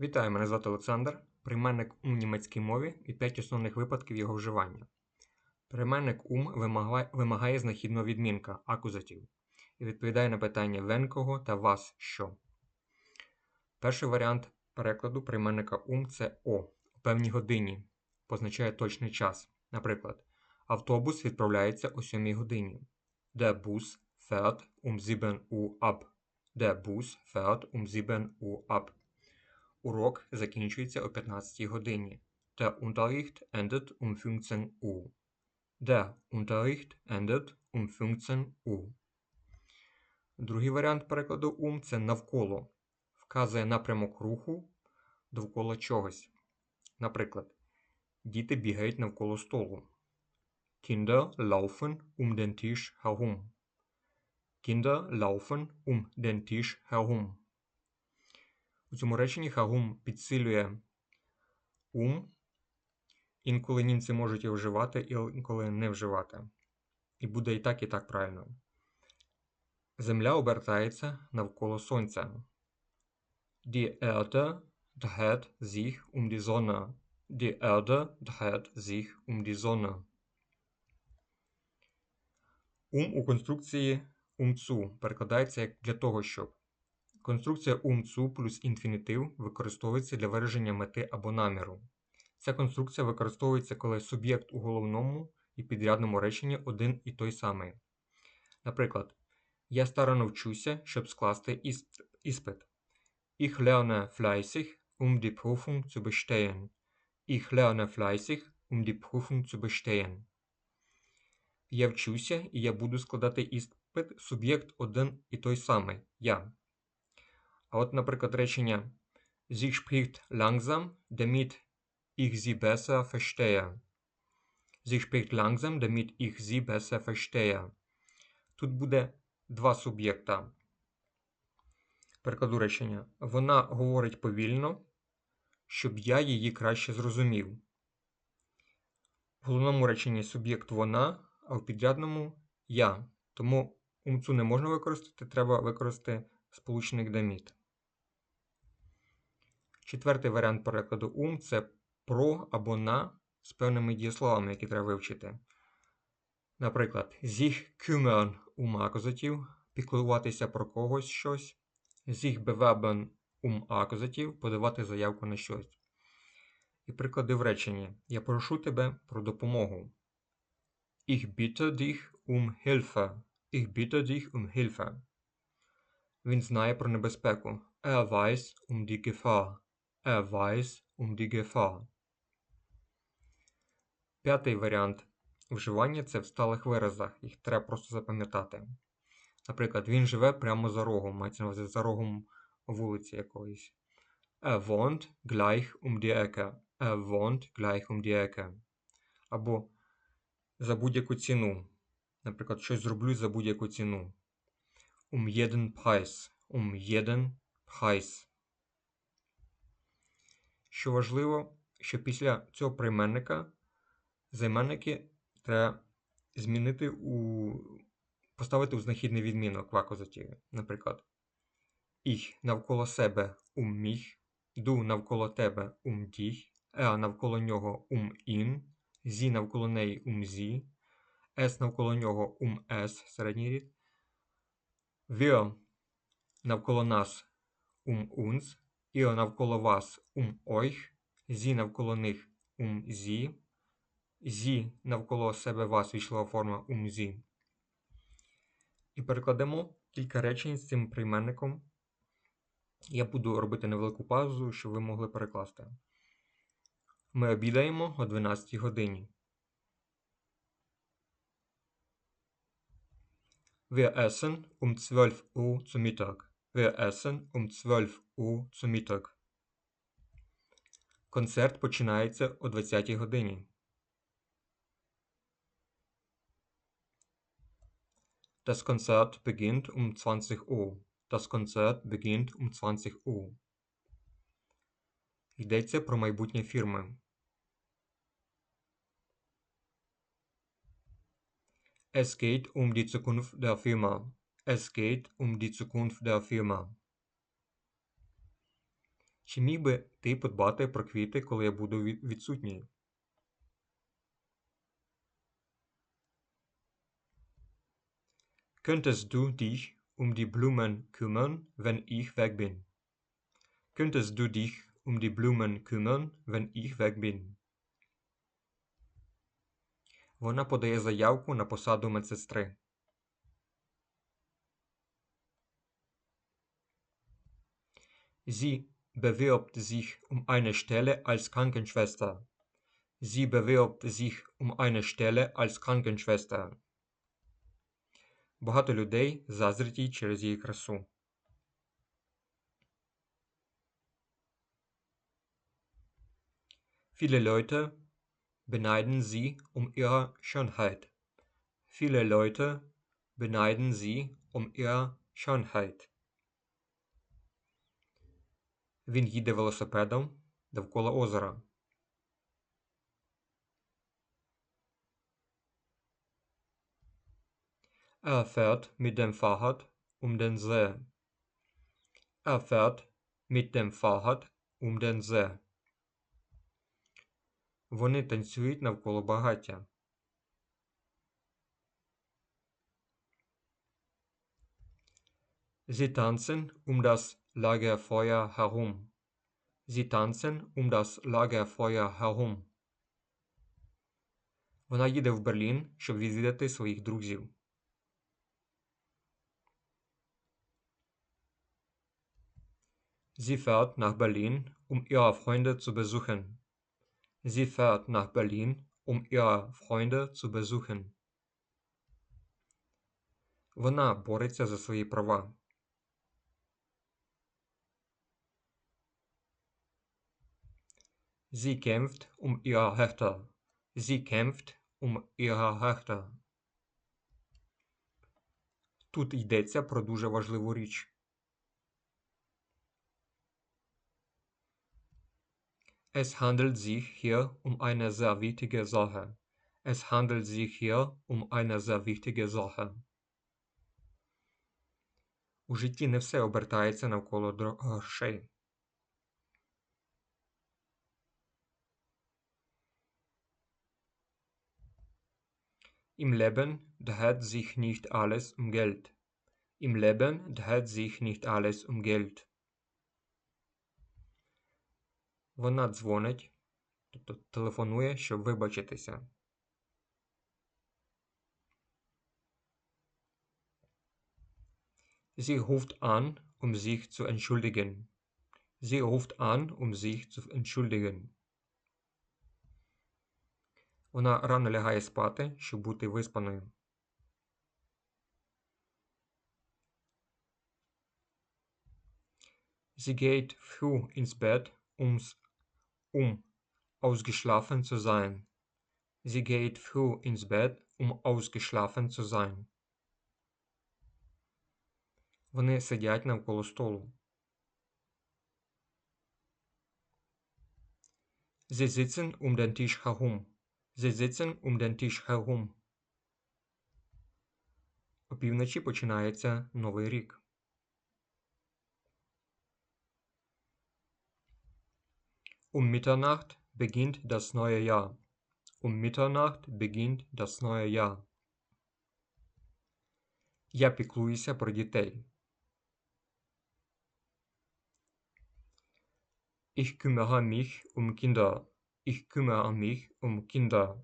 Вітаю, мене звати Олександр. Прийменник ум німецькій мові і 5 основних випадків його вживання. Прийменник ум вимагає, знахідного відмінка акузатив і відповідає на питання вен кого та вас що. Перший варіант перекладу прийменника ум це О у певній годині, позначає точний час. Наприклад, автобус відправляється о 7 годині. Der Bus fährt um 7 Uhr ab. Der Bus fährt um 7 Uhr ab. Урок закінчується о 15 годині. Der Unterricht endet um 15 Uhr. Der Unterricht endet um 15 Uhr. Другий варіант перекладу ум це навколо. Вказує напрямок руху довкола чогось. Наприклад, діти бігають навколо столу. Kinder laufen um den Tisch herum. Kinder laufen um den Tisch herum. У цьому реченні хагум підсилює ум. Інколи німці можуть його вживати, інколи не вживати. І буде і так, і так правильно. Земля обертається навколо Сонця. Die Erde dreht sich um die Sonne. Die Erde dreht sich um die Sonne. Ум у конструкції умцу перекладається як для того, щоб. Конструкція умцу плюс інфінітив використовується для вираження мети або наміру. Ця конструкція використовується, коли суб'єкт у головному і підрядному реченні один і той самий. Наприклад, я старано вчуся, щоб скласти іспит. Ich lerne fleißig, um die Prüfung zu bestehen. Ich lerne fleißig, um die Prüfung zu bestehen. Я вчуся і я буду складати іспит суб'єкт один і той самий я. А от, наприклад, речення Sie spricht langsam, damit ich sie besser verstehe. Sie spricht langsam, damit ich sie besser verstehe. Тут буде два суб'єкта. Перекладу речення. Вона говорить повільно, щоб я її краще зрозумів. В головному реченні суб'єкт вона, а в підрядному я. Тому умцу не можна використати, треба використати сполучник даміт. Четвертий варіант перекладу ум це про або на з певними дієсловами, які треба вивчити. Наприклад, sich kümmern um акузатив піклуватися про когось щось, sich bewerben um акузатив подавати заявку на щось. І приклади в реченні Я прошу тебе про допомогу. Ich bitte dich um Hilfe. Ich bitte dich um Hilfe. Він знає про небезпеку. Er weiß um die Gefahr. Er weiß um die Gefahr. П'ятий варіант вживання це в сталих виразах. Їх треба просто запам'ятати. Наприклад, він живе прямо за рогом, мається на увазі за рогом вулиці якоїсь. Er wohnt gleich um die Ecke. Er wohnt gleich um die Ecke. Або за будь-яку ціну. Наприклад, щось зроблю за будь-яку ціну. Um jeden Preis. Um jeden Preis. Що важливо, що після цього прийменника займенники треба змінити у поставити у знахідний відмінок в акузативі. Наприклад, ich навколо себе um mich, du навколо тебе um dich, er навколо нього um ihn, sie навколо неї um sie, s навколо нього um s середній рід, wir навколо нас um uns, ihr навколо вас um euch, sie навколо них sie, зі навколо себе вас війшла форма um sie. І перекладемо кілька речень з цим прийменником. Я буду робити невелику паузу, щоб ви могли перекласти. Ми обідаємо о 12 годині. Wir essen um 12 Uhr zu Mittag. Wir essen um 12 Uhr zu Mittag. Концерт починається о 20 годині. Das Konzert beginnt um 20 Uhr. Das Konzert beginnt um 20 Uhr. Йдеться про майбутнє фірми. Es geht um die Zukunft der Firma. Es geht um die Zukunft der Firma. Чи міг би ти подбати про квіти, коли я буду від- відсутній? Könntest du dich um die Blumen kümmern, wenn ich weg bin? Könntest du dich um die Blumen kümmern, wenn ich weg bin? Вона подає заявку на посаду медсестри. Sie bewirbt sich um eine Stelle als Krankenschwester. Sie bewirbt sich um eine Stelle als Krankenschwester. Багато людей заздрять їй через її красу. Viele Leute beneiden sie um ihre Schönheit. Viele Leute beneiden sie um ihre Schönheit. Він їде велосипедом довкола озера. Er fährt mit dem Fahrrad um den See. Er fährt mit dem Fahrrad um den See. Вони танцюють навколо багаття. Sie tanzen um das Lagerfeuer herum. Sie tanzen um das Lagerfeuer herum. Вона їде в Берлін, щоб відвідати своїх друзів. Sie fährt nach Berlin, um ihre Freunde zu besuchen. Sie fährt nach Berlin, um ihre Freunde zu besuchen. Вона бореться за свої права. Sie kämpft um ihre Rechte. Sie kämpft um ihre Rechte. Тут йдеться про дуже важливу річ. Es handelt sich hier um eine sehr wichtige Sache. Es handelt sich hier um eine sehr wichtige Sache. У житті не все обертається навколо дро- грошей. Im Leben dreht sich nicht alles um Geld. Im Leben dreht sich nicht alles um Geld. Вона дзвонить, тобто телефонує, щоб вибачитися. Sie ruft an, um sich zu entschuldigen. Sie ruft an, um sich zu entschuldigen. Вона рано лягає спати, щоб бути виспаною. Sie geht früh ins Bett, ums, um ausgeschlafen zu sein. Sie geht früh ins Bett, um ausgeschlafen zu sein. Вони сидять навколо столу. Sie sitzen um den Tisch herum. Sie sitzen um den Tisch herum. Опівночі починається Новий рік. Um Mitternacht beginnt das neue Jahr. Um Mitternacht beginnt das neue Jahr. Я піклуюся про дітей. Ich kümmere mich um Kinder. Ich kümmere mich um Kinder.